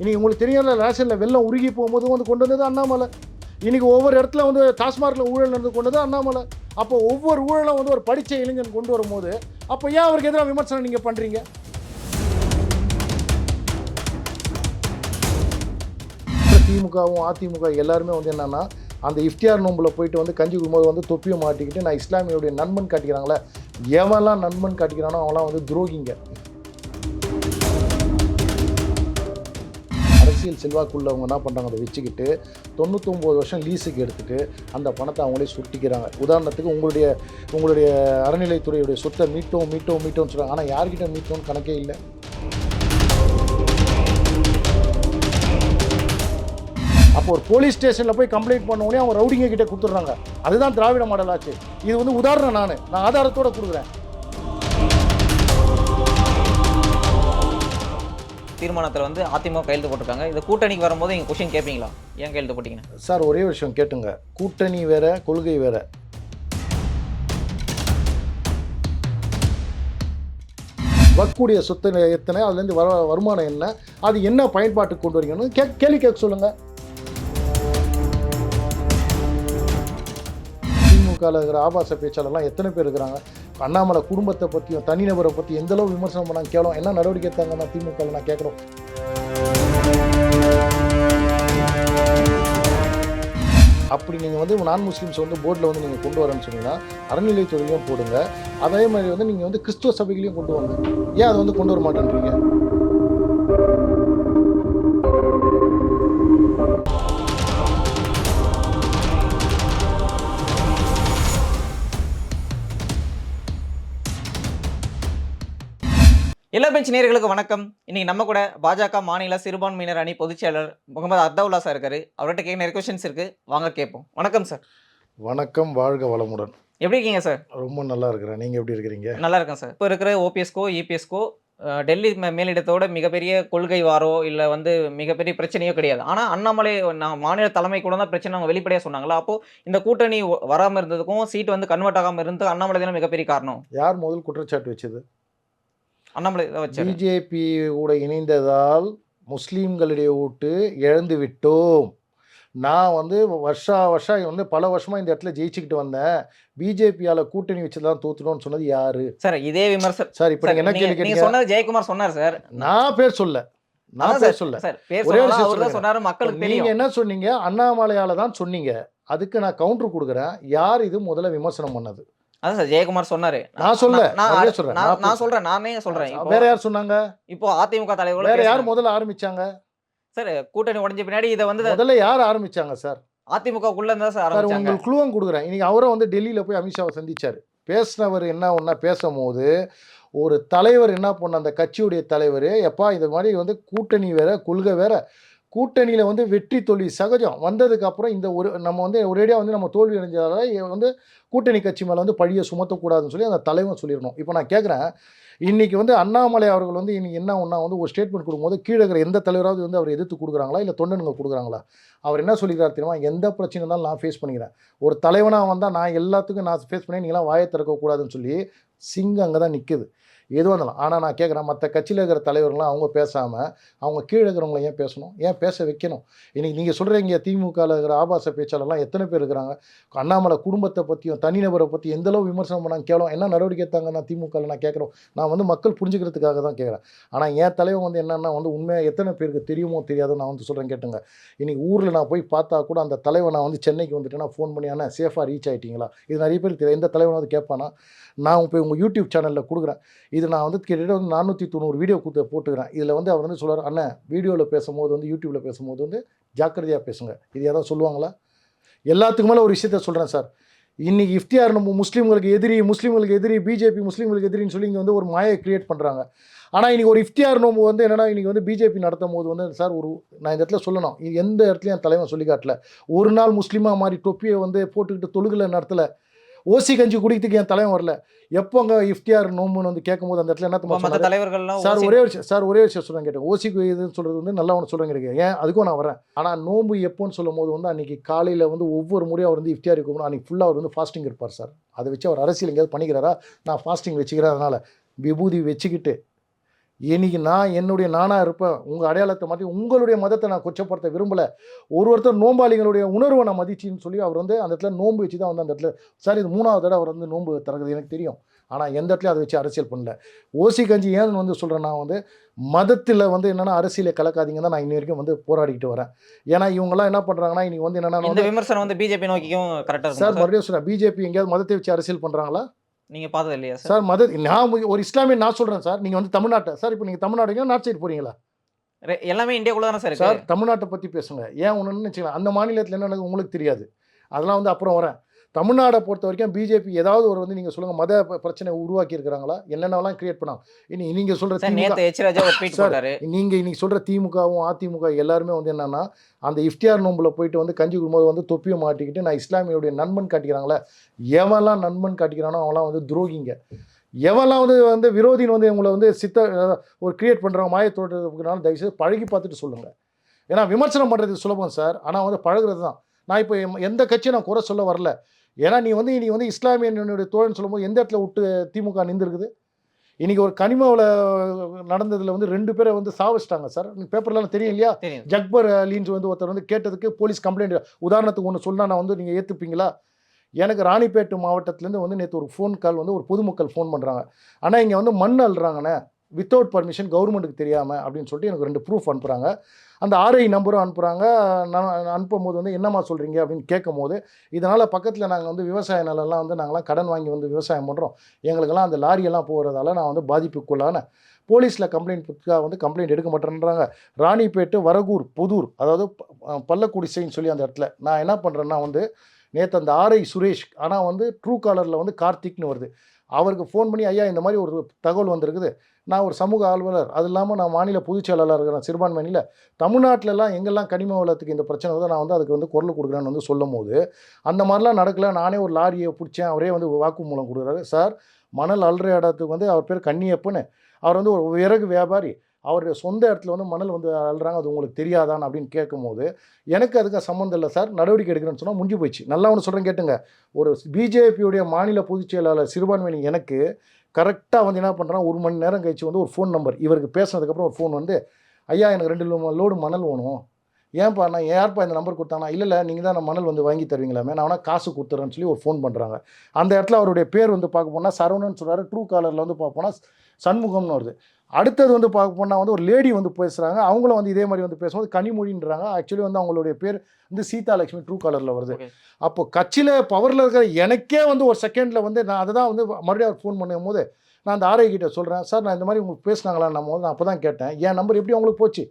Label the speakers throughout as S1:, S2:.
S1: இன்றைக்கி உங்களுக்கு தெரியல ரேஷனில் வெள்ளம் உருகி போகும்போது வந்து கொண்டு வந்தது அண்ணாமலை. இன்றைக்கி ஒவ்வொரு இடத்துல வந்து டாஸ்மார்க்கில் ஊழல் நடந்து கொண்டது அண்ணாமலை. அப்போ ஒவ்வொரு ஊழலும் வந்து ஒரு படித்த இளைஞன் கொண்டு வரும்போது அப்போ ஏன் அவருக்கு எதிராக விமர்சனம் நீங்கள் பண்ணுறீங்க திமுகவும் அதிமுக எல்லாருமே வந்து என்னன்னா அந்த இஃப்தியார் நோம்பில் போயிட்டு வந்து கஞ்சி குடும்போது வந்து தொப்பியை மாட்டிக்கிட்டு நான் இஸ்லாமியுடைய நண்பன் காட்டிக்கிறாங்களே எவன்லாம் நண்பன் காட்டிக்கிறானோ அவன்லாம் வந்து துரோகிங்க. அரசியல் செல்வாக்குள்ளவங்க என்ன பண்ணுறாங்க அதை வச்சுக்கிட்டு தொண்ணூத்தொம்பது வருஷம் லீஸுக்கு எடுத்துகிட்டு அந்த பணத்தை அவங்களே சுட்டிக்கிறாங்க. உதாரணத்துக்கு உங்களுடைய உங்களுடைய அறநிலைத்துறையுடைய சொத்தை மீட்டோம் மீட்டோம் மீட்டோம்னு சொல்கிறாங்க ஆனால் யார்கிட்ட மீட்டோம்னு கணக்கே இல்லை. அப்போ ஒரு போலீஸ் ஸ்டேஷனில் போய் கம்ப்ளைண்ட் பண்ண அவங்க ரவுடிங்க கிட்டே கொடுத்துட்றாங்க. அதுதான் திராவிட மாடல் ஆச்சு இது வந்து உதாரணம் நான். நான் ஆதாரத்தோட கொடுக்குறேன்.
S2: தீர்மானத்தில் வந்து அதிமுக கையெழுத்து போட்டிருக்காங்க. இந்த கூட்டணிக்கு வரும்போது நீங்கள் கொஷின் கேட்பீங்களா ஏன் கையெழுத்து போட்டீங்கன்னா?
S1: சார் ஒரே ஒரு விஷயம் கேட்டுங்க. கூட்டணி வேற கொள்கை வேற. வரக்கூடிய சொத்து எத்தனை அதுலேருந்து வர வருமானம் என்ன அது என்ன பயன்பாட்டுக்கு கொண்டு வரீங்கன்னு கே கேள்வி கேட்க சொல்லுங்கள் திமுகவில் இருக்கிற ஆபாச பேச்சாளர்லாம் எத்தனை பேர் இருக்கிறாங்க? அண்ணாமலை குடும்பத்தை பற்றியும் தனிநபரை பற்றி எந்தளவு விமர்சனம் பண்ணாங்க? கேளோம் என்ன நடவடிக்கை எடுத்தாங்கன்னா திமுகவில் நான் கேட்குறோம். அப்படி நீங்கள் வந்து நான் முஸ்லீம்ஸ் வந்து போர்டில் வந்து நீங்கள் கொண்டு வரேன்னு சொன்னீங்கன்னா அறநிலைத்துறையிலையும் போடுங்க. அதே மாதிரி வந்து நீங்கள் வந்து கிறிஸ்துவ சபைகளையும் கொண்டு வாங்க. ஏன் அதை வந்து கொண்டு வர மாட்டேன்றீங்க?
S2: எல்லா பெஞ்ச் நேயர்களுக்கு வணக்கம். இன்னைக்கு நம்ம கூட பாஜக மாநில சிறுபான்மையினர் அணி பொதுச் செயலர் முகமது அத்தாவுல்லா சார் இருக்காரு. அவர்கிட்ட கேட்க நிறைய கொஸ்டின்ஸ் இருக்கு. வாங்க கேட்போம். வணக்கம் சார்.
S1: வணக்கம் வாழ்க வளமுடன்.
S2: எப்படி இருக்கீங்க சார்?
S1: ரொம்ப நல்லா இருக்கிறேன். நீங்கள் எப்படி இருக்கிறீங்க?
S2: நல்லா இருக்கேன் சார். இப்போ இருக்கிற ஓபிஎஸ்கோ இபிஎஸ்கோ டெல்லி மேலிடத்தோட மிகப்பெரிய கொள்கை வாரோ இல்லை வந்து மிகப்பெரிய பிரச்சனையோ கிடையாது. ஆனால் அண்ணாமலை நான் மாநில தலைமை கூட தான் பிரச்சனை அவங்க வெளிப்படையாக சொன்னாங்களா? அப்போ இந்த கூட்டணி வராமல் இருந்ததுக்கும் சீட் வந்து கன்வெர்ட் ஆகாமல் இருந்து அண்ணாமலை தானே மிகப்பெரிய காரணம்?
S1: யார் முதல் குற்றச்சாட்டு வச்சது?
S2: அண்ணாமலை
S1: பிஜேபி கூட இணைந்ததால் முஸ்லீம்களுடைய ஓட்டு இழந்து விட்டோம். நான் வந்து வருஷா வருஷம் வந்து பல வருஷமாக இந்த இடத்துல ஜெயிச்சுக்கிட்டு வந்தேன். பிஜேபியால் கூட்டணி வச்சு தான் தோத்துட்டோம்னு சொன்னது யாரு?
S2: சார் இதே விமர்சனம்
S1: சார் இப்போ நீங்கள் என்ன கேள்வி கேட்டீங்க
S2: சொன்னது ஜெயக்குமார் சொன்னார் சார்.
S1: நான் பேர் சொல்ல நான் பேர் சொல்ல. ஒரே ஒரு.
S2: சொன்னாரு மக்களுக்கு
S1: நீங்க
S2: தெரியும்.
S1: என்ன சொன்னீங்க? அண்ணாமலையால தான் சொன்னீங்க. அதுக்கு நான் கவுண்டர் கொடுக்குறேன். யார் இது முதல்ல விமர்சனம் பண்ணது?
S2: அதான் சார் ஜெயக்குமார் சொன்னாரு.
S1: நான் சொல்ல
S2: நான்
S1: சொல்றேன்
S2: நான் சொல்றேன் நானே சொல்றேன்.
S1: வேற யார் சொன்னாங்க?
S2: இப்போ அதிமுக தலைவர்
S1: வேற யார் முதல்ல ஆரம்பிச்சாங்க?
S2: சார் கூட்டணி உடைஞ்ச பின்னாடி இதை வந்து
S1: முதல்ல யார் ஆரம்பிச்சாங்க சார்?
S2: அதிமுகக்குள்ள இருந்தா சார்
S1: சார் உங்களுக்கு குழுவம் கொடுக்குறேன். இன்னைக்கு அவரை வந்து டெல்லியில் போய் அமித்ஷாவை சந்திச்சார். பேசினவர் என்ன ஒன்றா பேசும்போது ஒரு தலைவர் என்ன பண்ண அந்த கட்சியுடைய தலைவர் எப்பா இது மாதிரி வந்து கூட்டணி வேற கொள்கை வேற கூட்டணியில் வந்து வெற்றி தோல்வி சகஜம். வந்ததுக்கு அப்புறம் இந்த ஒரு நம்ம வந்து ஒரேடியாக வந்து நம்ம தோல்வி அடைஞ்சதால் வந்து கூட்டணி கட்சி மேலே வந்து பழியை சுமத்தக்கூடாதுன்னு சொல்லி அந்த தலைவன் சொல்லிடணும். இப்போ நான் கேட்குறேன் இன்றைக்கி வந்து அண்ணாமலை அவர்கள் வந்து இன்னைக்கு என்ன ஒன்றா வந்து ஒரு ஸ்டேட்மெண்ட் கொடுக்கும்போது கீழே இருக்கிற எந்த தலைவராவது வந்து அவர் எதிர்த்து கொடுக்குறாங்களா இல்லை தொண்டனுங்க கொடுக்குறாங்களா? அவர் என்ன சொல்லிக்கிறார் தெரியுமா? எந்த பிரச்சனை இருந்தாலும் நான் ஃபேஸ் பண்ணிக்கிறேன். ஒரு தலைவனாக வந்தால் நான் எல்லாத்துக்கும் நான் ஃபேஸ் பண்ணி நீங்களாம் வாயை திறக்கக்கூடாதுன்னு சொல்லி சிங்கம் அங்கே தான் நிற்குது எதுவாக இருந்தாலும். ஆனால் நான் கேட்குறேன் மற்ற கட்சியில் இருக்கிற தலைவர்கள்லாம் அவங்க பேசாமல் அவங்க கீழே இருக்கிறவங்கள ஏன் பேசணும்? ஏன் பேச வைக்கணும்? இன்றைக்கி நீங்கள் சொல்கிறீங்க திமுகவில் இருக்கிற ஆபாச பேச்சாளர்லாம் எத்தனை பேர் இருக்கிறாங்க? அண்ணாமலை குடும்பத்தை பற்றியும் தனிநபரை பற்றி எந்தளவு விமர்சனம் பண்ணாங்க? கேளும் என்ன நடவடிக்கை எடுத்தாங்க நான் திமுகவில் நான் கேட்குறோம் நான் வந்து மக்கள் புரிஞ்சுக்கிறதுக்காக தான் கேட்குறேன் ஆனால் என் தலைவன் வந்து என்னென்னா வந்து உண்மையாக எத்தனை பேருக்கு தெரியுமோ தெரியாதோ நான் வந்து சொல்கிறேன் கேட்டுங்க. இன்னைக்கு ஊரில் நான் போய் பார்த்தா கூட அந்த தலைவன் நான் வந்து சென்னைக்கு வந்துட்டேன்னா ஃபோன் பண்ணி ஆனால் சேஃபாக ரீச் ஆகிட்டீங்களா இது நிறைய பேர் தெரியும். எந்த தலைவன் வந்து கேட்பானா நான் போய் உங்கள் யூடியூப் சேனலில் கொடுக்குறேன். இது நான் வந்து கிட்டத்தட்ட வந்து நானூற்றி தொண்ணூறு வீடியோ கொடுத்து போட்டுக்கிறேன். இதில் வந்து அவர் வந்து சொல்கிறார் அண்ணன் வீடியோவில் பேசும்போது வந்து யூடியூப்பில் பேசும்போது வந்து ஜாக்கிரதையாக பேசுங்க. இது யாராவது சொல்லுவாங்களா? எல்லாத்துக்கு மேலே ஒரு விஷயத்த சொல்கிறேன் சார். இன்றைக்கி இஃப்தியார் நம்ம முஸ்லீம்களுக்கு எதிரி முஸ்லீம்களுக்கு எதிரி பிஜேபி முஸ்லீம்களுக்கு எதிரின்னு சொல்லி இங்கே வந்து ஒரு மாயை கிரியேட் பண்ணுறாங்க ஆனால் இன்றைக்கி ஒரு இஃப்தியார் நோம்பு வந்து என்னன்னா இன்றைக்கி வந்து பிஜேபி நடத்தும் போது வந்து சார் ஒரு நான் இந்த இடத்துல சொல்லணும். எந்த இடத்துலையும் என் தலைவன் சொல்லி காட்டல ஒரு நாள் முஸ்லீமாக மாறி தொப்பியை வந்து போட்டுக்கிட்டு தொழுகலை நடத்தலை. ஓசி கஞ்சி குடிக்கிறதுக்கு என் தலைவன் வரல. எப்போங்க இஃப்தியார் நோம்புன்னு வந்து கேட்கும்போது அந்த இடத்துல என்ன?
S2: தலைவர்கள்லாம்
S1: சார்
S2: ஓசி-
S1: ஒரே விஷயம் சார் ஒரே விஷயம் சொல்லுங்க கேட்டேன். ஓசிக்கு இதுன்னு சொல்கிறது வந்து நல்லா ஒன்று சொல்லுங்க கேட்க ஏன்? அதுக்கும் நான் வரேன். ஆனால் நோம்பு எப்போன்னு சொல்லும் போது வந்து அன்றைக்கி காலையில் வந்து ஒவ்வொரு முறையும் அவர் வந்து இஃப்தியார் கூப்பிடும் அன்றைக்கி ஃபுல்லாக அவர் வந்து ஃபாஸ்டிங் இருப்பார் சார். அதை வச்சு அவர் அரசியல் எங்கேயாவது பண்ணிக்கிறாரா? நான் ஃபாஸ்டிங் வச்சுக்கிறேன். அதனால் விபூதி வச்சுக்கிட்டு இன்னைக்கு நான் என்னுடைய நானாக இருப்பேன் உங்கள் அடையாளத்தை மாற்றி உங்களுடைய மதத்தை நான் கொச்சப்படுத்த விரும்பலை. ஒரு ஒருத்தர் நோம்பாளிகளுடைய உணர்வை நான் மதிச்சின்னு சொல்லி அவர் வந்து அந்த இடத்துல நோன்பு வச்சு தான் வந்து அந்த இடத்துல சார் இது மூணாவது தடவை அவர் வந்து நோன்பு திறக்குது எனக்கு தெரியும். ஆனால் எந்த இடத்துலையும் அதை வச்சு அரசியல் பண்ணல. ஓசி கஞ்சி ஏன் வந்து சொல்கிறேன் நான் வந்து மதத்தில் வந்து என்னென்னா அரசியலை கலக்காதீங்க தான் நான் இன்னி வரைக்கும் வந்து போராடிக்கிட்டு வரேன். ஏன்னா இவங்கெல்லாம் என்ன பண்ணுறாங்கன்னா இன்னைக்கு வந்து என்னென்னா
S2: விமர்சனம் வந்து பிஜேபி நோக்கியும் கரெக்டா
S1: சார் மறுபடியும் சொல்கிறேன் பிஜேபி எங்கேயாவது மதத்தை வச்சு அரசியல் பண்ணுறாங்களா
S2: நீங்க பார்த்தது இல்லையா சார்
S1: சார் மத நான் ஒரு இஸ்லாமிய நான் சொல்கிறேன் சார். நீங்கள் வந்து தமிழ்நாட்டை சார் இப்போ நீங்கள் தமிழ்நாடுங்க நார்த் சைடு போகிறீங்களா
S2: எல்லாமே இந்தியாக்குள்ள தானே சார்
S1: சார் தமிழ்நாட்டை பற்றி பேசுங்க. ஏன் ஒன்றுன்னு வச்சுக்கலாம் அந்த மாநிலத்தில் என்ன நடக்குது உங்களுக்கு தெரியாது. அதெல்லாம் வந்து அப்புறம் வரேன். தமிழ்நாடை பொறுத்த வரைக்கும் பிஜேபி ஏதாவது ஒரு வந்து நீங்கள் சொல்லுங்கள் மத பிரச்சனை உருவாக்கி இருக்கிறாங்களா என்னென்னலாம் கிரியேட் பண்ணாங்க? இனி நீங்கள் சொல்கிற நீங்கள் இன்னைக்கு சொல்கிற திமுகவும் அதிமுக எல்லாருமே வந்து என்னன்னா அந்த இஃப்டியார் நோம்பில் போயிட்டு வந்து கஞ்சி குடும்போது வந்து தொப்பியை மாட்டிக்கிட்டு நான் இஸ்லாமியுடைய நண்பன் காட்டிக்கிறாங்களே எவன்லாம் நண்பன் காட்டிக்கிறானோ அவன்லாம் வந்து துரோகிங்க. எவன்லாம் வந்து வந்து விரோதின்னு வந்து உங்களை வந்து சித்த ஒரு கிரியேட் பண்ணுறவங்க மாயத்தோட்டத்துக்குனாலும் தயவுசெய்து பழகி பார்த்துட்டு சொல்லுங்கள் ஏன்னா விமர்சனம் பண்ணுறது சுலபம் சார். ஆனால் வந்து பழகுறது தான் நான் இப்போ எந்த கட்சியும் நான் குறை சொல்ல வரல. ஏன்னா நீ வந்து நீ வந்து இஸ்லாமியனுடைய தோழன் சொல்லும்போது எந்த இடத்துல விட்டு திமுக நின்றுருக்குது? இன்னைக்கு ஒரு கனிமாவில் நடந்ததில் வந்து ரெண்டு பேரை வந்து சாவச்சிட்டாங்க சார். பேப்பர்லாம் தெரியும் இல்லையா? ஜக்பர் அலின்னு வந்து ஒருத்தர் வந்து கேட்டதுக்கு போலீஸ் கம்ப்ளைண்ட். உதாரணத்துக்கு ஒன்று சொன்னா நான் வந்து நீங்கள் ஏற்றுப்பீங்களா எனக்கு ராணிப்பேட்டு மாவட்டத்துலேருந்து வந்து நேற்று ஒரு ஃபோன் கால் வந்து ஒரு பொதுமக்கள் ஃபோன் பண்ணுறாங்க ஆனால் இங்கே வந்து மண் அள்ளுறாங்கண்ணே. வித்தவுட் பர்மிஷன் கவர்மெண்ட்டுக்கு தெரியாமல் அப்படின்னு சொல்லிட்டு எனக்கு ரெண்டு ப்ரூஃப் அனுப்புகிறாங்க அந்த ஆர்ஐ நம்பரும் அனுப்புகிறாங்க நான் அனுப்பும் போது வந்து என்னம்மா சொல்கிறீங்க அப்படின்னு கேட்கும் போது இதனால் பக்கத்தில் நாங்கள் வந்து விவசாய நிலம்லாம் வந்து நாங்களாம் கடன் வாங்கி வந்து விவசாயம் பண்ணுறோம் எங்களுக்கெல்லாம் அந்த லாரியெல்லாம் போகிறதால நான் வந்து பாதிப்புக்குள்ளான. போலீஸில் கம்ப்ளைண்ட் வந்து கம்ப்ளைண்ட் எடுக்க மாட்டேன்றாங்க. ராணிப்பேட்டு வரகூர் புதூர் அதாவது ப- பள்ளக்குடிசைன்னு சொல்லி அந்த இடத்துல. நான் என்ன பண்ணுறேன்னா வந்து நேற்று அந்த ஆர்ஐ சுரேஷ் ஆனால் வந்து ட்ரூ காலரில் வந்து கார்த்திக்னு வருது. அவருக்கு ஃபோன் பண்ணி ஐயா இந்த மாதிரி ஒரு தகவல் வந்திருக்குது. நான் ஒரு சமூக ஆர்வலர். அது இல்லாமல் நான் மாநில பொதுச் செயலாளர் இருக்கிறேன் சிறுபான்மையில. தமிழ்நாட்டிலலாம் எங்கெல்லாம் கனிம வளத்துக்கு இந்த பிரச்சனை வந்து நான் வந்து அதுக்கு வந்து குரல் கொடுக்குறேன்னு வந்து சொல்லும் போது அந்த மாதிரிலாம் நடக்கல. நானே ஒரு லாரியை பிடிச்சேன். அவரே வந்து வாக்குமூலம் கொடுக்குறாரு. சார் மணல் அல்ற இடத்துக்கு வந்து அவர் பேர் கன்னியப்பன்னு. அவர் வந்து ஒரு விறகு வியாபாரி. அவருடைய சொந்த இடத்துல வந்து மணல் வந்து அழுறாங்க அது உங்களுக்கு தெரியாதான் அப்படின்னு கேட்கும்போது எனக்கு அதுக்கு சம்மந்தம் இல்லை சார் நடவடிக்கை எடுக்கிறேன்னு சொன்னால் முடிஞ்சு போயிடுச்சு. நல்லா ஒன்று சொல்கிறேன் கேட்டுங்க. ஒரு பிஜேபியுடைய மாநில பொதுச் செயலாளர் சிறுபான்மையின எனக்கு கரெக்டாக வந்து என்ன பண்ணுறான் ஒரு மணி நேரம் கழிச்சு வந்து ஒரு ஃபோன் நம்பர் இவருக்கு பேசினதுக்கப்புறம் ஒரு ஃபோன் வந்து ஐயா எனக்கு ரெண்டு லோடு மணல் வேணும். ஏன்ப்பா நான் யார்ப்பா இந்த நம்பர் கொடுத்தானா இல்லை இல்லை நீங்கள் தான் நான் மணல் வந்து வாங்கி தருவீங்களாமே நான் வேணா காசு கொடுத்துறேன்னு சொல்லி ஒரு ஃபோன் பண்ணுறாங்க அந்த இடத்துல அவருடைய பேர் வந்து பார்க்க போனால் சரவணன் சொல்கிறாரு ட்ரூ காலரில் வந்து பார்க்க போனால் சண்முகம்னு வருது. அடுத்தது வந்து பார்க்க போனால் வந்து ஒரு லேடி வந்து பேசுகிறாங்க அவங்களும் வந்து இதே மாதிரி வந்து பேசும்போது கனிமொழின்றாங்க. ஆக்சுவலி வந்து அவங்களுடைய பேர் வந்து சீதா லட்சுமி ட்ரூ காலரில் வருது. அப்போ கட்சியில் பவரில் இருக்கிற எனக்கே வந்து ஒரு செகண்டில் வந்து நான் அதை தான் வந்து மறுபடியும் அவர் ஃபோன் பண்ணும் போது நான் அந்த ஆர்ஐ கிட்ட சொல்கிறேன் சார் நான் இந்த மாதிரி உங்களுக்கு பேசினாங்களா நம்ம வந்து நான் அப்போ தான் கேட்டேன். என் நம்பர் எப்படி அவங்களுக்கு போச்சு?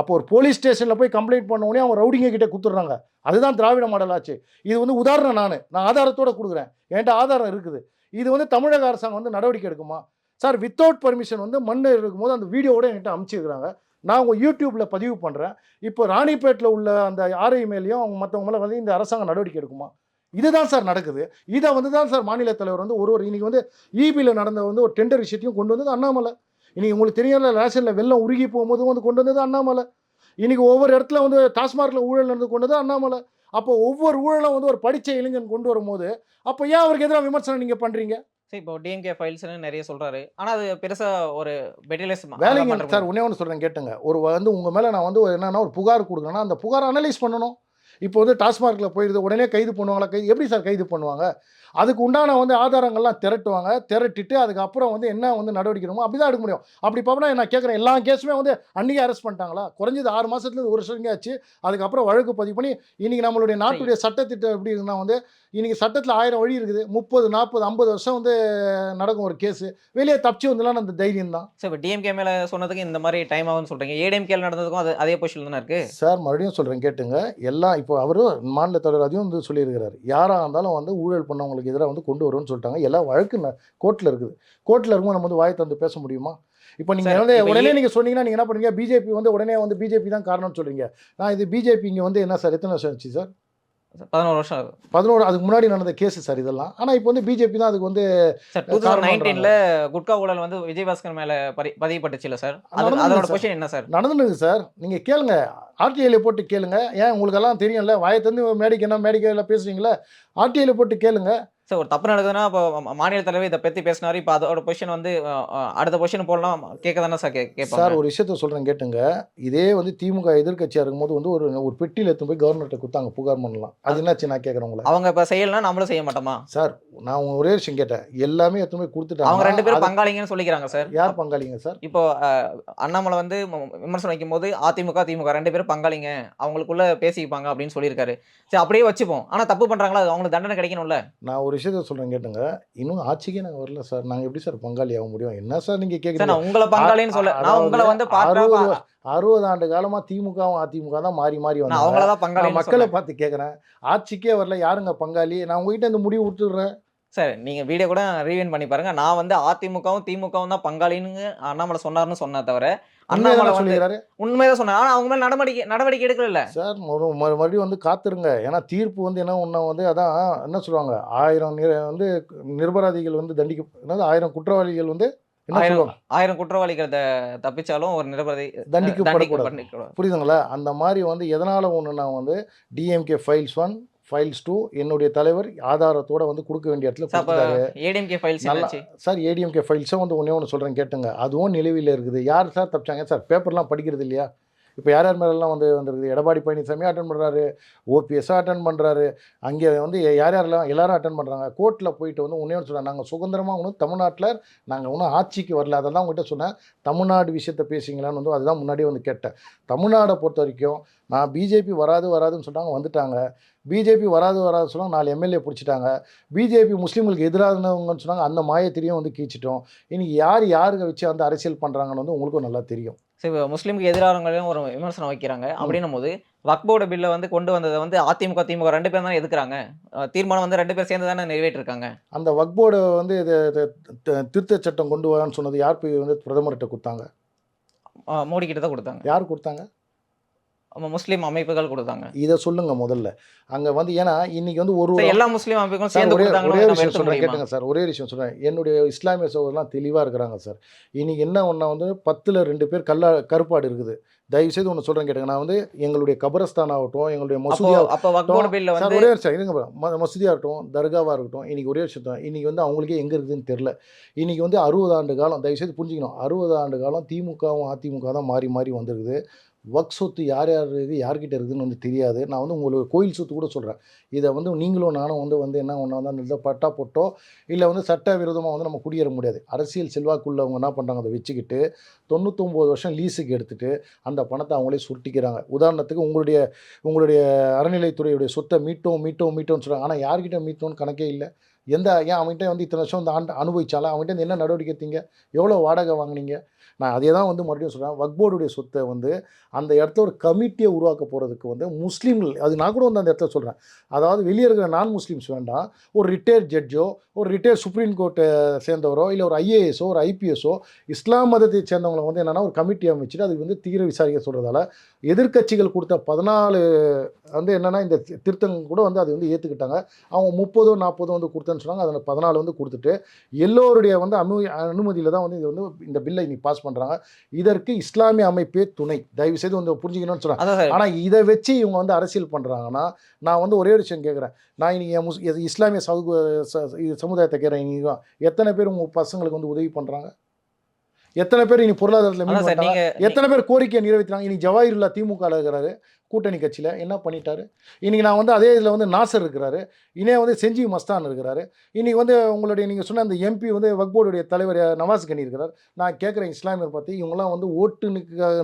S1: அப்போ ஒரு போலீஸ் ஸ்டேஷனில் போய் கம்ப்ளைண்ட் பண்ண உடனே அவங்க ரவுடிங்க கிட்டே கொடுத்துட்றாங்க அதுதான் திராவிட மாடல் ஆச்சு இது வந்து உதாரணம் நான். நான் ஆதாரத்தோடு கொடுக்குறேன். என்கிட்ட ஆதாரம் இருக்குது. இது வந்து தமிழக அரசாங்கம் வந்து நடவடிக்கை எடுக்குமா? சார் வித்தவுட் பர்மிஷன் வந்து மண் இருக்கும்போது அந்த வீடியோவோட என்கிட்ட அமுச்சிருக்கிறாங்க. நான் உங்கள் யூடியூப்பில் பதிவு பண்ணுறேன் இப்போ ராணிப்பேட்டில் உள்ள அந்த ஆர்ஐ மேலேயும் அவங்க மற்றவங்க மேலே வந்து இந்த அரசாங்கம் நடவடிக்கை எடுக்குமா? இதுதான் சார் நடக்குது. இதை வந்து தான் சார் மாநில தலைவர் வந்து ஒரு ஒரு இன்னைக்கு வந்து ஈபியில் நடந்த வந்து ஒரு டெண்டர் விஷயத்தையும் கொண்டு வந்தது அண்ணாமலை. இன்னைக்கு உங்களுக்கு தெரியல ரேஷனில் வெள்ளம் உருகி போகும்போது வந்து கொண்டு வந்தது அண்ணாமலை. இன்னைக்கு ஒவ்வொரு இடத்துல வந்து டாஸ்மார்க்கில் ஊழல் நடந்து கொண்டு வந்தது அண்ணாமலை. அப்போ ஒவ்வொரு ஊழலும் வந்து ஒரு படித்த இளைஞன் கொண்டு வரும்போது அப்போ ஏன் அவருக்கு எதிராக விமர்சனம் நீங்கள் பண்ணுறீங்க
S2: சரி இப்போ டிஎம்கே ஃபைல்ஸ்னு நிறைய சொல்றாரு. ஆனா அது பெருசா ஒரு பெட்டிலஸ்
S1: வேலைங்க சார் ஒன்றே ஒன்று சொல்கிறேன் கேட்டுங்க. ஒரு வந்து உங்கள் மேலே நான் வந்து ஒரு என்னன்னா ஒரு புகார் கொடுக்குறேன்னா அந்த புகார் அனலைஸ் பண்ணணும். இப்போ வந்து டாஸ்மார்க்கில் போயிடுது உடனே கைது பண்ணுவாங்களா? கைது எப்படி சார் கைது பண்ணுவாங்க? அதுக்கு உண்டான வந்து ஆதாரங்கள்லாம் திரட்டுவாங்க. திரட்டிட்டு அதுக்கப்புறம் வந்து என்ன வந்து நடவடிக்கை எடுக்கணுமோ அப்படி தான் எடுக்க முடியும். அப்படி பார்த்தா நான் கேட்குறேன் எல்லா கேஸுமே வந்து அன்றைக்கே அரெஸ்ட் பண்ணிட்டாங்களா? குறைஞ்சது ஆறு மாதத்துலேருந்து ஒரு வருஷம் ஆச்சு. அதுக்கப்புறம் வழக்கு பதிவு பண்ணி இன்றைக்கி நம்மளுடைய நாட்டுடைய சட்டத்திட்டம் எப்படி இருக்குன்னா வந்து இன்றைக்கி சட்டத்தில் ஆயிரம் வழி இருக்குது. முப்பது நாற்பது ஐம்பது வருஷம் வந்து நடக்கும் ஒரு கேஸு. வெளியே தப்பிச்சு வந்துலாம் அந்த தைரியம் தான்.
S2: சரி இப்போ டிஎம்கே மேல சொன்னதுக்கு இந்த மாதிரி டைம் ஆகும்னு சொல்றீங்க. ஏடிஎம்கே நடந்ததுக்கும் அது அதே பொசிஷன் தானே இருக்கு?
S1: சார் மறுபடியும் சொல்கிறேன் கேட்டுங்க. எல்லாம் இப்போ அவரும் மாநில தலைவர் அதையும் வந்து சொல்லியிருக்கிறாரு. யாராக இருந்தாலும் வந்து ஊழல் பண்ணவங்களுக்கு எதிராக வந்து கொண்டு வரும்னு சொல்லிட்டாங்க. எல்லாம் வழக்கு கோர்ட்டில் இருக்குது. கோர்ட்டில் இருக்கும்போது நம்ம வந்து வாயை தந்து பேச முடியுமா? இப்போ நீங்கள் வந்து உடனே நீங்கள் சொன்னீங்கன்னா நீங்கள் என்ன பண்ணுறீங்க பிஜேபி வந்து உடனே வந்து பிஜேபி தான் காரணம்னு சொல்கிறீங்க நான் இது பிஜேபி இங்கே வந்து என்ன சார்? எத்தனை சார்?
S2: பதினோரு வருஷம் ஆகுது.
S1: பதினோரு அதுக்கு முன்னாடி நடந்த கேஸ் சார் இதெல்லாம். ஆனால் இப்போ வந்து பிஜேபி தான் அதுக்கு வந்து
S2: சார் டூ தௌசண்ட் நைன்டீன்ல குட்கா ஊழல் வந்து விஜயபாஸ்கர் மேல பரி பதியப்பட்டுச்சுல சார்? அது
S1: நடந்தது
S2: அதோட
S1: சார்.
S2: பொசிஷன் என்ன சார்?
S1: நடந்துனுங்க சார். நீங்கள் கேளுங்க. ஆர்டிஐயில் போட்டு கேளுங்க. ஏன் உங்களுக்கெல்லாம் தெரியும்ல? வாயை தந்து மேடிக்கு என்ன மேடிக்கையில் பேசுறீங்களா? ஆர்டிஐயில் போட்டு கேளுங்க.
S2: சார் ஒரு தப்பு நடக்குதுன்னா இப்போ மாநில தலைவர் இதை பற்றி பேசினாரு. இப்போ அதோட பொசிஷன் வந்து அடுத்த பொசிஷன் போடலாம். கேட்க தானே சார் கே
S1: சார் ஒரு விஷயத்த சொல்கிறேன் கேட்டுங்க. இதே வந்து திமுக எதிர்க்கட்சியாக இருக்கும்போது வந்து ஒரு ஒரு பெட்டியில் எடுத்து போய் கவர்னர்கிட்ட கொடுத்தாங்க புகார் பண்ணலாம் அது என்னாச்சு நான் கேட்குறேன் உங்களை.
S2: அவங்க இப்போ செய்யலைன்னா நம்மளும் செய்ய மாட்டோமா?
S1: சார் நான் உங்க ஒரே விஷயம் கேட்டேன். எல்லாமே எடுத்து போய் கொடுத்துட்டாங்க.
S2: அவங்க ரெண்டு பேரும் பங்காளிங்கன்னு சொல்லிக்கிறாங்க சார்.
S1: யார் பங்காளிங்க சார்?
S2: இப்போ அண்ணாமலை வந்து விமர்சனம் வைக்கும்போது அதிமுக திமுக ரெண்டு பேரும் பங்காளிங்க. அவங்களுக்குள்ள பேசிப்பாங்க அப்படின்னு சொல்லியிருக்காரு. சரி அப்படியே வச்சுப்போம். ஆனா தப்பு பண்றாங்களா? அது அவங்களுக்கு தண்டனை கிடைக்கணும்ல.
S1: நான் ஒரு விஷயத்த சொல்கிறேன் கேட்டுங்க. இன்னும் ஆட்சிக்கே நாங்கள் வரல சார். நாங்கள் எப்படி சார் பங்காளி ஆக முடியும்? என்ன சார் நீங்கள்
S2: சார்
S1: கேட்குறீங்க
S2: உங்களை பங்காளின்னு சொல்ல நான் உங்களை வந்து
S1: அறுபது அறுபது ஆண்டு காலமாக திமுகவும் அதிமுக தான் மாறி மாறி வந்தாங்க.
S2: அவங்கள தான் பங்காளின்னு
S1: மக்களை. பார்த்து கேட்குறேன் ஆட்சிக்கே வரல யாருங்க பங்காளி? நான் உங்ககிட்ட இந்த முடிவு விட்டுடுறேன்
S2: சார் நீங்க வீடியோ கூட ரீவைன் பண்ணி பாருங்க. நான் வந்து அதிமுகவும் திமுகவும் தான் பங்காளின்னு அண்ணாமலை சொன்னாருன்னு சொன்ன தவிர அண்ணாமலை
S1: சொல்லிடுறாரு
S2: உண்மைதான் சொன்னார் ஆனா அவங்க மேல நடவடிக்கை நடவடிக்கை எடுக்கல.
S1: சார் மறு- மறுபடியும் வந்து காத்துருங்க. ஏன்னா தீர்ப்பு வந்து என்ன ஒன்று வந்து அதான் என்ன சொல்லுவாங்க? ஆயிரம் வந்து நிரபராதிகள் வந்து தண்டிக்க ஆயிரம் குற்றவாளிகள் வந்து
S2: ஆயிரம் குற்றவாளிகள் தப்பிச்சாலும் ஒரு நிரபராதி
S1: தண்டிக்கப்படக்கூடாது. புரியுதுங்களா? அந்த மாதிரி வந்து எதனால் ஒன்று நான் வந்து DMK files one files two என்னுடைய தலைவர் ஆதாரத்தோட வந்து கொடுக்க வேண்டிய இடத்துல கொடுத்துட்டாரு.
S2: ஏடிஎம்கே ஃபைல்ஸ்
S1: நல்லா சார் ஏடிஎம்கே ஃபைல்ஸும் வந்து ஒன்றே ஒன்று சொல்கிறேன் கேட்டுங்க. அதுவும் நிலுவையில் இருக்குது. யார் சார் தப்பிச்சாங்க? சார் பேப்பர்லாம் படிக்கிறது இல்லையா? இப்போ யார் யார் மேலெல்லாம் வந்து வந்திருக்குது? எடப்பாடி பழனிசாமி அட்டன் பண்ணுறாரு ஓபிஎஸ்ஸாக அட்டன் பண்ணுறாரு அங்கே வந்து யார் யாரெல்லாம் எல்லாரும் அட்டன் பண்ணுறாங்க கோர்ட்டில் போயிட்டு வந்து ஒன்றே ஒன்று சொன்னாங்க நாங்கள் சுதந்திரமாக ஒன்றும் தமிழ்நாட்டில் நாங்கள் ஒன்றும் ஆட்சிக்கு வரல. அதெல்லாம் உங்கள்கிட்ட சொன்னேன். தமிழ்நாடு விஷயத்த பேசிங்களான்னு வந்து அதுதான் முன்னாடியே வந்து கேட்டேன். தமிழ்நாடை பொறுத்த வரைக்கும் நான் பிஜேபி வராது வராதுன்னு சொன்னாங்க வந்துட்டாங்க. பிஜேபி வராது வராது சொன்னாங்க நாலு எம்எல்ஏ பிடிச்சிட்டாங்க. பிஜேபி முஸ்லீம்களுக்கு எதிரானவங்கன்னு சொன்னாங்க. அந்த மாயத்திரியும் வந்து கீச்சிட்டோம். இன்னைக்கு யார் யாருக்கு வச்சு வந்து அரசியல் பண்ணுறாங்கன்னு வந்து உங்களுக்கும் நல்லா தெரியும்.
S2: சரி முஸ்லீமுக்கு எதிரானவங்களையும் ஒரு விமர்சனம் வைக்கிறாங்க. அப்படின்னும் போது வக்போர்டு பில்லை வந்து கொண்டு வந்ததை வந்து அதிமுக திமுக ரெண்டு பேரும் தானே எதுக்குறாங்க தீர்மானம் வந்து ரெண்டு பேர் சேர்ந்து தானே நிறைவேற்றிருக்காங்க.
S1: அந்த வக்போர்டை வந்து இது திருத்த சட்டம் கொண்டு வரான்னு சொன்னது யார் வந்து பிரதமர்கிட்ட கொடுத்தாங்க?
S2: மோடி கிட்ட தான் கொடுத்தாங்க.
S1: யார் கொடுத்தாங்க?
S2: முஸ்லீம் அமைப்புகள் கொடுத்தாங்க.
S1: இதை சொல்லுங்க முதல்ல. அங்கே வந்து ஏன்னா இன்னைக்கு வந்து ஒரு
S2: எல்லா முஸ்லீம் அமைப்புகளும்
S1: சார்
S2: சேர்ந்து
S1: ஒரே விஷயம்
S2: முடியுமா?
S1: கேட்டுங்க சார் ஒரே விஷயம் சொல்கிறேன் என்னுடைய இஸ்லாமிய சகோதரர்லாம் தெளிவாக இருக்கிறாங்க சார். இன்னைக்கு என்ன ஒன்றா வந்து பத்தில் ரெண்டு பேர் கல்லா கருப்பாடு இருக்குது. தயவுசெய்து ஒன்று சொல்கிறேன் கேட்டுங்க. நான் வந்து எங்களுடைய கபரஸ்தான் ஆகட்டும் எங்களுடைய
S2: அப்போ
S1: மசூதியா
S2: அப்போ வக்போர்டு பில்ல
S1: சார்
S2: வந்து
S1: ஒரே சார். இருங்க மசூதியாக இருக்கட்டும் தர்காவாக இருக்கட்டும் இன்னைக்கு ஒரே விஷயம் தான் இன்னைக்கு வந்து அவங்களுக்கே எங்கே இருக்குதுன்னு தெரில இன்னைக்கு வந்து அறுபது ஆண்டு காலம் தயவுசெய்து புரிஞ்சுக்கணும். அறுபது ஆண்டு காலம் திமுகவும் அதிமுக தான் மாறி மாறி வந்திருக்குது. ஒர்க் சொத்து யார் யார் இது யார்கிட்ட இருக்குதுன்னு வந்து தெரியாது. நான் வந்து உங்களுக்கு கோயில் சொத்து கூட சொல்கிறேன் இதை வந்து நீங்களும் நானும் வந்து வந்து என்ன ஒன்று வந்து அந்த இதை பட்டா போட்டோ இல்லை வந்து சட்ட விரோதமாக வந்து நம்ம குடியேற முடியாது. அரசியல் செல்வாக்குள்ளவங்க என்ன பண்ணுறாங்க அதை வச்சுக்கிட்டு தொண்ணூத்தொம்பது வருஷம் லீஸுக்கு எடுத்துட்டு அந்த பணத்தை அவங்களே சுருட்டிக்கிறாங்க. உதாரணத்துக்கு உங்களுடைய உங்களுடைய அறநிலைத்துறையுடைய சொத்தை மீட்டோம் மீட்டோம் மீட்டோம்னு சொல்கிறாங்க ஆனால் யார்கிட்ட மீட்டோம்னு கணக்கே இல்லை. எந்த ஏன் அவங்ககிட்ட வந்து இத்தனை வருஷம் அந்த ஆண்டு அனுபவிச்சாலும் அவங்ககிட்ட என்ன நடவடிக்கை எடுத்தீங்க? எவ்வளோ வாடகை வாங்குனீங்க? நான் அதே தான் வந்து மறுபடியும் சொல்கிறேன் வக்போர்டுடைய சொத்தை வந்து அந்த இடத்துல ஒரு கமிட்டியை உருவாக்க போகிறதுக்கு வந்து முஸ்லீம்கள் அது நான் கூட வந்து அந்த இடத்துல சொல்கிறேன் அதாவது வெளியே இருக்கிற நான் முஸ்லீம்ஸ் வேண்டாம். ஒரு ரிட்டையர்ட் ஜட்ஜோ ஒரு ரிட்டையர்ட் சுப்ரீம் கோர்ட்டை சேர்ந்தவரோ இல்லை ஒரு ஐஏஎஸோ ஒரு ஐபிஎஸோ இஸ்லாம் மதத்தை சேர்ந்தவங்களை வந்து என்னென்னா ஒரு கமிட்டி அமைச்சிட்டு அதுக்கு வந்து தீர விசாரிக்க சொல்கிறதால எதிர்க்கட்சிகள் கொடுத்த பதினாலு வந்து என்னென்னா இந்த திருத்தங்கள் கூட வந்து அது வந்து ஏற்றுக்கிட்டாங்க அவங்க முப்பதோ நாற்பதோ வந்து கொடுத்தேன்னு சொன்னாங்க. அதில் பதினாலு வந்து கொடுத்துட்டு எல்லோருடைய வந்து அனு அனுமதியில் தான் வந்து இது வந்து இந்த பில்லை இன்னைக்கு பாஸ் பண்ணுறாங்க இதற்கு இஸ்லாமிய அமைப்பே துணை. தயவு செய்து வந்து புரிஞ்சுக்கணும்னு சொல்கிறேன் ஆனால் இதை வச்சு இவங்க வந்து அரசியல் பண்ணுறாங்கன்னா நான் வந்து ஒரே ஒரு விஷயம் கேட்குறேன். நான் இன்னைக்கு முஸ் இஸ்லாமிய சமூக சமுதாயத்தை கேட்குறேன் இன்னைக்கு எத்தனை பேர் உங்கள் பசங்களுக்கு வந்து உதவி பண்ணுறாங்க எத்தனை பேர் இன்னைக்கு பொருளாதாரத்தில் எத்தனை பேர் கோரிக்கையை நிறைவேற்றினாங்க இன்னைக்கு ஜவாஹிருல்லா திமுக இருக்கிறாரு. கூட்டணி கட்சியில் என்ன பண்ணிட்டாரு? இன்றைக்கி நான் வந்து அதே இதில் வந்து நாசர் இருக்கிறாரு. இனே வந்து செஞ்சி மஸ்தான் இருக்கிறாரு. இன்றைக்கி வந்து உங்களுடைய நீங்கள் சொன்ன அந்த எம்பி வந்து வக்போர்டுடைய தலைவர் நவாஸ் கனி இருக்கிறார். நான் கேட்குறேன் இஸ்லாமியர் பற்றி இவங்களாம் வந்து ஓட்டு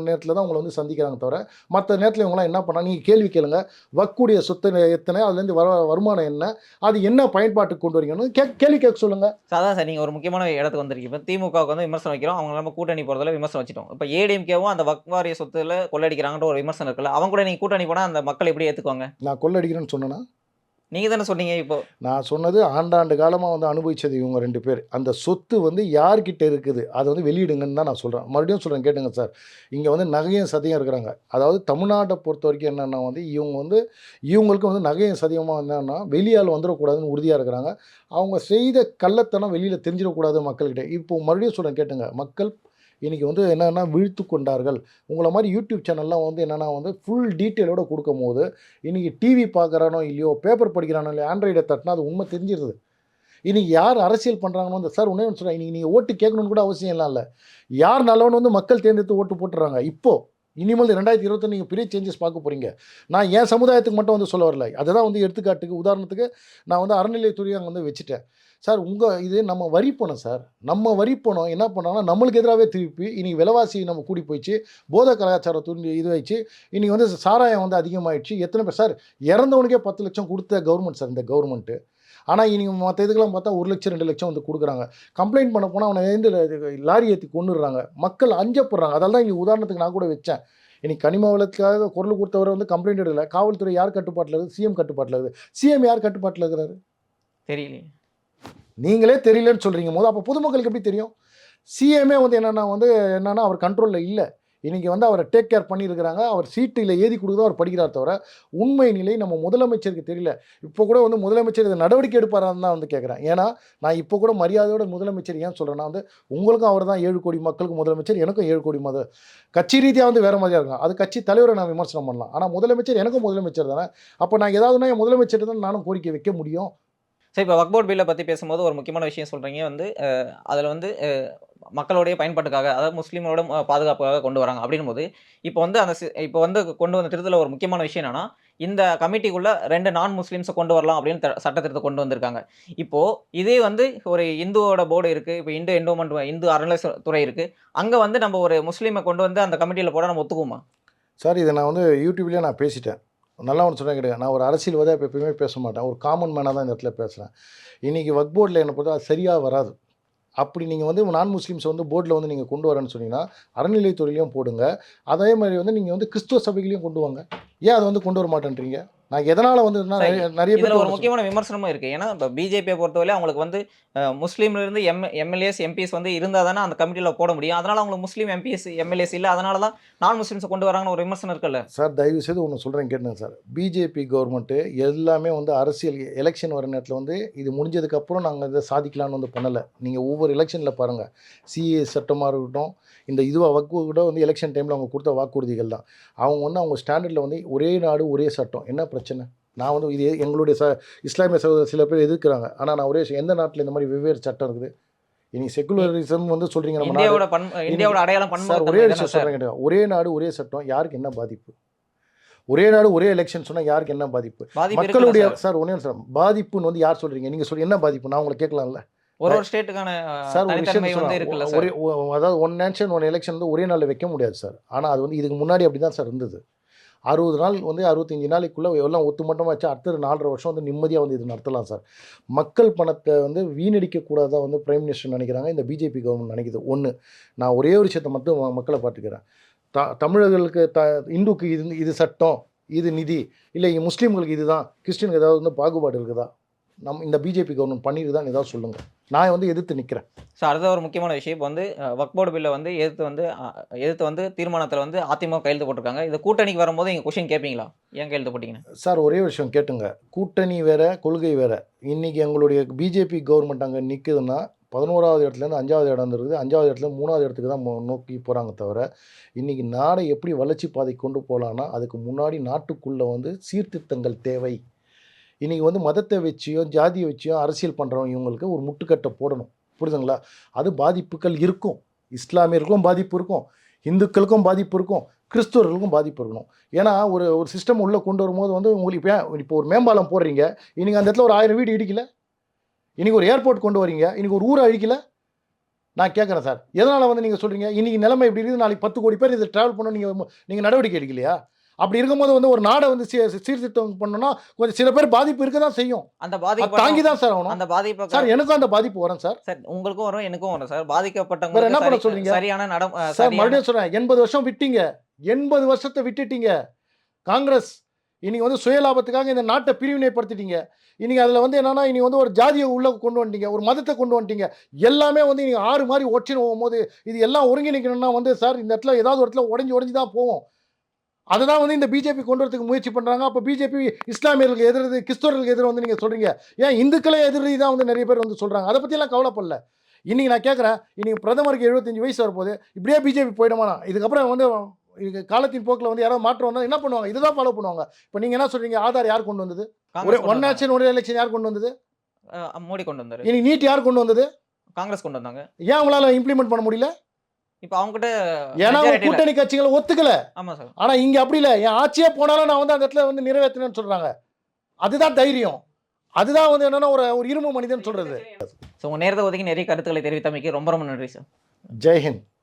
S1: நேரத்தில் தான் உங்களை வந்து சந்திக்கிறாங்க தவிர மற்ற நேரத்தில் இவங்களாம் என்ன பண்ணாங்க நீங்கள் கேள்வி கேளுங்க. வக்கூடிய சொத்து எத்தனை அதுலேருந்து வர வருமானம் என்ன அது என்ன பயன்பாட்டுக்கு கொண்டு வரீங்கன்னு கே கேள்வி கேட்க சொல்லுங்கள்
S2: சாதா சார் நீங்கள் ஒரு முக்கியமான இடத்துக்கு வந்திருக்கீங்க. இப்போ திமுகவுக்கு வந்து விமர்சனம் வைக்கிறோம். அவங்க நம்ம கூட்டணி போறதுல விமர்சனம் வச்சிட்டோம். இப்போ ஏடிஎம்கேவும் அந்த வக்வாரிய சொத்துல கொள்ளடிக்கிறாங்கன்ற ஒரு விமர்சனம் இருக்குல்ல அவங்க கூட நீங்கள் கூட்டணி போனா அந்த மக்கள் எப்படி ஏத்துக்குவாங்க?
S1: நான் கொள்ளடிக்கிறேன்னு சொன்னேன்னா
S2: நீங்க தானே சொன்னீங்க இப்போ.
S1: நான் சொன்னது ஆண்டாண்டு காலமாக வந்து அனுபவிச்சது இவங்க ரெண்டு பேர். அந்த சொத்து வந்து யார்கிட்ட இருக்குது? அதை வந்து வெளியிடுங்கன்னு தான் நான் சொல்கிறேன் மறுபடியும் சொல்கிறேன் கேட்டுங்க சார். இங்கே வந்து நகையும் சதியம் இருக்கிறாங்க. அதாவது தமிழ்நாட்டை பொறுத்த வரைக்கும் என்னென்னா வந்து இவங்க வந்து இவங்களுக்கு வந்து நகையும் சதியமாக என்னென்னா வெளியால் வந்துடக்கூடாதுன்னு உறுதியாக இருக்கிறாங்க. அவங்க செய்த கள்ளத்தனம் வெளியில் தெரிஞ்சிடக்கூடாது மக்கள்கிட்ட. இப்போ மறுபடியும் சொல்கிறேன் கேட்டுங்க. மக்கள் இன்றைக்கி வந்து என்னென்னா விழித்து கொண்டார்கள். உங்களை மாதிரி யூடியூப் சேனல்லாம் வந்து என்னென்னா வந்து ஃபுல் டீட்டெயிலோடு கொடுக்கும் போது இன்றைக்கி டிவி பார்க்குறானோ இல்லையோ பேப்பர் படிக்கிறானோ இல்லையோ ஆண்ட்ராய்டை தட்டினா அது உண்மை தெரிஞ்சிருது. இன்றைக்கி யார் அரசியல் பண்ணுறாங்கன்னு வந்து சார் ஒன்றே சொல்கிறேன் இன்றைக்கி நீங்கள் ஓட்டு கேட்கணுன்னு கூட அவசியம் இல்லை யார் நல்லவனு வந்து மக்கள் தேர்ந்தெடுத்து ஓட்டு போட்டுறாங்க. இப்போது இனிமேல் ரெண்டாயிரத்தி இருபத்தி நீங்கள் பெரிய சேஞ்சஸ் பார்க்க போகிறீங்க நான் என் சமுதாயத்துக்கு மட்டும் வந்து சொல்ல வரல. அதுதான் வந்து எடுத்துக்காட்டுக்கு உதாரணத்துக்கு நான் வந்து அறநிலையத்துறையை அங்கே வந்து வச்சுட்டேன். சார் உங்கள் இது நம்ம வரி பணம் சார். நம்ம வரி பணம் என்ன பண்ணாங்கன்னா நம்மளுக்கு எதிராகவே திருப்பி இன்றைக்கி விலைவாசி நம்ம கூடி போயிடுச்சு. போத கலாச்சாரம் துணி இது வச்சு இன்றைக்கி வந்து சாராயம் வந்து அதிகமாகிடுச்சு எத்தனை பேர் சார் இறந்தவனுக்கே பத்து லட்சம் கொடுத்த கவர்மெண்ட் சார் இந்த கவர்மெண்ட்டு ஆனால் இன்னைக்கு மற்ற இதுக்கெல்லாம் பார்த்தா ஒரு லட்சம் ரெண்டு லட்சம் வந்து கொடுக்குறாங்க. கம்ப்ளைண்ட் பண்ண போனால் அவனை வந்து லாரி ஏற்றி கொண்டுடுறாங்க மக்கள் அஞ்சப்படுறாங்க. அதெல்லாம் தான் இங்கே உதாரணத்துக்கு நான் கூட வச்சேன். இன்னைக்கு கனிம வளத்துக்காக குரல் கொடுத்தவரை வந்து கம்ப்ளைண்ட் எடுக்கல. காவல்துறை யார் கட்டுப்பாட்டில் இருக்குது? சிஎம் கட்டுப்பாட்டில் இருக்குது. சிஎம் யார் கட்டுப்பாட்டில் இருக்கிறாரு?
S2: தெரியலையே.
S1: நீங்களே தெரியலன்னு சொல்கிறீங்க போது அப்போ பொதுமக்களுக்கு எப்படி தெரியும்? சிஎம்ஏ வந்து என்னென்னா வந்து என்னென்னா அவர் கண்ட்ரோலில் இல்லை. இன்றைக்கி வந்து அவரை டேக் கேர் பண்ணியிருக்கிறாங்க. அவர் சீட்டில் ஏதி கொடுத்து அவர் படிக்கிறார் தவிர உண்மை நிலை நம்ம முதலமைச்சருக்கு தெரியல. இப்போ கூட வந்து முதலமைச்சர் இதை நடவடிக்கை எடுப்பாரான்னு தான் வந்து கேட்குறேன். ஏன்னா நான் இப்போ கூட மரியாதையோட முதலமைச்சர் ஏன் சொல்கிறேன்னா வந்து உங்களுக்கும் அவர் தான் ஏழு கோடி மக்களுக்கு முதலமைச்சர் எனக்கும் ஏழு கோடி மத கட்சி ரீதியாக வந்து வேறு மாதிரியாக இருக்கும் அது கட்சி தலைவரை நான் விமர்சனம் பண்ணலாம். ஆனால் முதலமைச்சர் எனக்கும் முதலமைச்சர் தானே. அப்போ நான் ஏதாவதுனா என் முதலமைச்சர் தான் நானும் கோரிக்கை வைக்க முடியும்?
S2: சரி இப்போ வக்போர்ட் பில்லை பற்றி பேசும்போது ஒரு முக்கியமான விஷயம் சொல்கிறீங்க வந்து அதில் வந்து மக்களுடைய பயன்பாட்டுக்காக அதாவது முஸ்லீமோட பாதுகாப்புக்காக கொண்டு வராங்க. அப்படின்னும் போது இப்போ வந்து அந்த இப்போ வந்து கொண்டு வந்த திருத்தல ஒரு முக்கியமான விஷயம் என்னன்னா இந்த கமிட்டிக்குள்ளே ரெண்டு நான் முஸ்லீம்ஸை கொண்டு வரலாம் அப்படின்னு த- சட்டத்திருத்தம் கொண்டு வந்திருக்காங்க. இப்போது இதே வந்து ஒரு இந்துவோட போர்டு இருக்குது இப்போ இந்து என்டோமெண்ட் இந்து அறநிலைத்துறை இருக்குது அங்கே வந்து நம்ம ஒரு முஸ்லீமை கொண்டு வந்து அந்த கமிட்டியில் போட நம்ம ஒத்துக்குமா
S1: சார் இதை நான் வந்து யூடியூப்லேயே நான் பேசிட்டேன். நல்லா ஒன்று சொல்ல கிடையாது நான் ஒரு அரசியல்வாதியாக இப்போ எப்பயுமே பேச மாட்டேன். ஒரு காமன் மேனாக தான் இந்த இடத்துல பேசுகிறேன் இன்றைக்கி வக் போர்டில் என்ன பொறுத்த அது சரியாக வராது. அப்படி நீங்கள் வந்து நான் முஸ்லீம்ஸ் வந்து போர்டில் வந்து நீங்கள் கொண்டு வரேன்னு சொன்னீங்கன்னா அறநிலைத்துறையிலையும் போடுங்க. அதே மாதிரி வந்து நீங்கள் வந்து கிறிஸ்துவ சபைகளையும் கொண்டு வாங்க. ஏன் அதை வந்து கொண்டு வர மாட்டேன்றீங்க? நான் எதனால் வந்து நிறைய பேர்
S2: ஒரு முக்கியமான விமர்சனமும் இருக்கு. ஏன்னா இப்போ பிஜேபியை பொறுத்தவரை அவங்களுக்கு வந்து முஸ்லீம்லேருந்து எம் எம்எல்ஏஸ் எம்பிஎஸ் வந்து இருந்தால் தானே அந்த கமிட்டியில் போட முடியும். அதனால் அவங்களுக்கு முஸ்லீம் எம்பிஎஸ் எம்எல்ஏஸ் இல்லை. அதனால தான் நான் முஸ்லீம்ஸை கொண்டு வராங்கன்னு ஒரு விமர்சனம் இருக்குல்ல?
S1: சார் தயவு செய்து ஒன்று சொல்கிறேன் கேட்டுங்க சார். பிஜேபி கவர்மெண்ட்டு எல்லாமே வந்து அரசியல் எலெக்ஷன் வர நேரத்தில் வந்து இது முடிஞ்சதுக்கப்புறம் நாங்கள் இதை சாதிக்கலாம்னு வந்து பண்ணலை. நீங்கள் ஒவ்வொரு எலெக்ஷனில் பாருங்கள் சிஏ சட்டமாக இருக்கட்டும் இந்த இதுவாக வக்கு கூட வந்து எலெக்ஷன் டைமில் அவங்க கொடுத்த வாக்குறுதிகள் தான். அவங்க வந்து அவங்க ஸ்டாண்டர்டில் வந்து ஒரே நாடு ஒரே சட்டம். என்ன பிரச்சனை? நான் வந்து இது எங்களுடைய ச இஸ்லாமிய சகோதரர் சில பேர் எதிர்க்கிறாங்க. ஆனால் நான் ஒரே விஷயம், எந்த நாட்டில் இந்த மாதிரி வெவ்வேறு சட்டம் இருக்குது? இன்னைக்கு செக்குலரிசம் வந்து சொல்கிறீங்க நம்ம
S2: இந்தியாவோட அடையாளம்
S1: சார் ஒரே விஷயம் சொல்கிறேன். ஒரே நாடு ஒரே சட்டம் யாருக்கு என்ன பாதிப்பு? ஒரே நாடு ஒரே எலெக்ஷன் சொன்னால் யாருக்கு என்ன பாதிப்பு? மக்களுடைய
S2: சார்?
S1: ஒன்றே சார் பாதிப்புன்னு வந்து யார் சொல்றீங்க? நீங்கள் சொல்லி என்ன பாதிப்பு? நான் உங்களை கேட்கலாம்ல.
S2: ஒரு ஒரு ஸ்டேட்டுக்கான
S1: சார் ஒரு விஷயம் ஒரே அதாவது ஒன் நேஷன் ஒன் எலெக்ஷன் வந்து ஒரே நாளில் வைக்க முடியாது சார். ஆனால் அது வந்து இதுக்கு முன்னாடி அப்படி தான் சார் இருந்தது. அறுபது நாள் வந்து அறுபத்தஞ்சி நாளைக்குள்ளே எல்லாம் ஒத்துமட்டமாக வச்சு அடுத்த நாலரை வருஷம் வந்து நிம்மதியாக வந்து இது நடத்தலாம் சார். மக்கள் பணத்தை வந்து வீணடிக்கக்கூடாதான் வந்து பிரைம் மினிஸ்டர் நினைக்கிறாங்க இந்த பிஜேபி கவர்மெண்ட் நினைக்குது. ஒன்று நான் ஒரே ஒரு விஷயத்தை மட்டும் மக்களை பார்த்துக்கிறேன். த தமிழர்களுக்கு த இந்துக்கு இது இது சட்டம் இது நிதி இல்லை முஸ்லீம்களுக்கு இதுதான் கிறிஸ்டினுக்கு ஏதாவது வந்து பாகுபாடு இருக்குதா நம் இந்த பிஜேபி கவர்மெண்ட் பண்ணியிருதான் ஏதாவது சொல்லுங்கள் நான் வந்து எதிர்த்து நிற்கிறேன்
S2: ஸோ அடுத்த ஒரு முக்கியமான விஷயம் இப்போ வந்து வக்போர்டு பில்லை வந்து எதிர்த்து வந்து எதிர்த்து வந்து தீர்மானத்தில் வந்து அதிமுக கையெழுத்து போட்டிருக்காங்க. இது கூட்டணிக்கு வரும்போது நீங்கள் கொஷின் கேட்பீங்களா ஏன் கையெழுத்து போட்டீங்கன்னு?
S1: சார் ஒரே விஷயம் கேட்டுங்க. கூட்டணி வேற கொள்கை வேற. இன்னைக்கு எங்களுடைய பிஜேபி கவர்மெண்ட் அங்கே நிற்குதுன்னா பதினோராவது இடத்துலேருந்து அஞ்சாவது இடம் இருக்குது அஞ்சாவது இடத்துல மூணாவது இடத்துக்கு தான் நோக்கி போகிறாங்க தவிர இன்னைக்கு நாடை எப்படி வளர்ச்சி பாதை கொண்டு போகலான்னா அதுக்கு முன்னாடி நாட்டுக்குள்ளே வந்து சீர்திருத்தங்கள் தேவை. இன்றைக்கி வந்து மதத்தை வச்சியும் ஜாதியை வச்சியும் அரசியல் பண்ணுறவங்க இவங்களுக்கு ஒரு முட்டுக்கட்டை போடணும். புரியுதுங்களா? அது பாதிப்புகள் இருக்கும். இஸ்லாமியர்களுக்கும் பாதிப்பு இருக்கும். இந்துக்களுக்கும் பாதிப்பு இருக்கும். கிறிஸ்துவர்களுக்கும் பாதிப்பு இருக்கணும். ஏன்னா ஒரு ஒரு சிஸ்டம் உள்ளே கொண்டு வரும்போது வந்து உங்களுக்கு இப்போ இப்போ ஒரு மேம்பாலம் போடுறீங்க. இன்னைக்கு அந்த இடத்துல ஒரு ஆயிரம் வீடு இடிக்கல. இன்றைக்கி ஒரு ஏர்போர்ட் கொண்டு வரீங்க. இன்றைக்கி ஒரு ஊரை அழிக்கல நான் கேட்குறேன் சார். எதனால் வந்து நீங்கள் சொல்கிறீங்க இன்றைக்கி நிலைமை இப்படி இருக்குது. நாளைக்கு பத்து கோடி பேர் இதை ட்ராவல் பண்ண நீங்கள் நீங்கள் நடவடிக்கை எடுக்கலையா? அப்படி இருக்கும்போது வந்து ஒரு நாடை வந்து சீர்திருத்தம் பண்ணணும்னா கொஞ்சம் சில பேர் பாதிப்பு இருக்க தான் செய்யும்.
S2: அந்த பாதிப்பு
S1: தாங்கி தான் சார் ஆகணும்.
S2: அந்த பாதிப்பு
S1: சார் எனக்கும் அந்த பாதிப்பு வரும் சார்.
S2: சார் உங்களுக்கும் வரும் எனக்கும் வரும் சார்.
S1: வேற என்ன பண்ண சொல்றீங்க?
S2: சரியான நடம்
S1: சார் மறுபடியும் சொல்கிறேன் எண்பது வருஷம் விட்டீங்க. எண்பது வருஷத்தை விட்டுட்டீங்க. காங்கிரஸ் இன்னைக்கு வந்து சுயலாபத்துக்காக இந்த நாட்டை பிரிவினைப்படுத்திட்டீங்க. இன்னைக்கு அதில் வந்து என்னன்னா இன்னைக்கு வந்து ஒரு ஜாதியை உள்ளே கொண்டு வந்துட்டீங்க. ஒரு மதத்தை கொண்டு வந்துட்டீங்க. எல்லாமே வந்து நீங்கள் ஆறு மாதிரி ஒற்றின்னு போகும்போது இது எல்லாம் ஒருங்கிணைக்கணும்னா வந்து சார் இந்த இடத்துல ஏதாவது ஒரு இடத்துல உடஞ்சி உடஞ்சி தான் போவோம். அதுதான் வந்து இந்த பிஜேபி கொண்டு வரதுக்கு முயற்சி பண்ணுறாங்க அப்போ பிஜேபி இஸ்லாமியர்களுக்கு எதிர்த்து கிறிஸ்தவர்களுக்கு எதிர வந்து நீங்கள் சொல்கிறீங்க ஏன் இந்துக்களே எதிரி தான் வந்து நிறைய பேர் வந்து சொல்கிறாங்க அதை பற்றியெல்லாம் கவலைப்படல. இன்னைக்கு நான் கேட்குறேன் இன்னைக்கு பிரதமருக்கு எழுபத்தஞ்சு வயசு வரப்போகுது. இப்படியே பிஜேபி போயிடுமானா இதுக்கப்புறம் வந்து காலத்தின் போக்கில் வந்து யாராவது மாற்றம் வந்தால் என்ன பண்ணுவாங்க? இதுதான் ஃபாலோ பண்ணுவாங்க. இப்போ நீங்கள் என்ன சொல்றீங்க? ஆதார் யார் கொண்டு வந்தது? ஒரே ஒன். நேஷன் ஒரே எலெக்ஷன் யார் கொண்டு வந்தது?
S2: மோடி கொண்டு வந்தாரு.
S1: இனி நீட் யார் கொண்டு வந்தது?
S2: காங்கிரஸ் கொண்டு வந்தாங்க.
S1: ஏன் அவங்களால இம்ப்ளிமெண்ட் பண்ண முடியல?
S2: இப்போ அவங்க கிட்ட
S1: ஏன்னா. கூட்டணி கட்சிகளை ஒத்துக்கல.
S2: ஆமா சார்.
S1: ஆனா இங்க அப்படி இல்ல. என் ஆட்சியே போனாலும் நான் வந்து அந்த இடத்துல வந்து நிறைவேற்றினேன்னு சொல்றாங்க. அதுதான் தைரியம். அதுதான் வந்து என்னன்னா ஒரு ஒரு இரும்பு மனிதன் சொல்றது.
S2: ஸோ உங்க நேரத்தை ஒதுக்கி நிறைய கருத்துக்களை தெரிவித்தமைக்கு ரொம்ப ரொம்ப நன்றி சார்.
S1: ஜெய்ஹிந்த்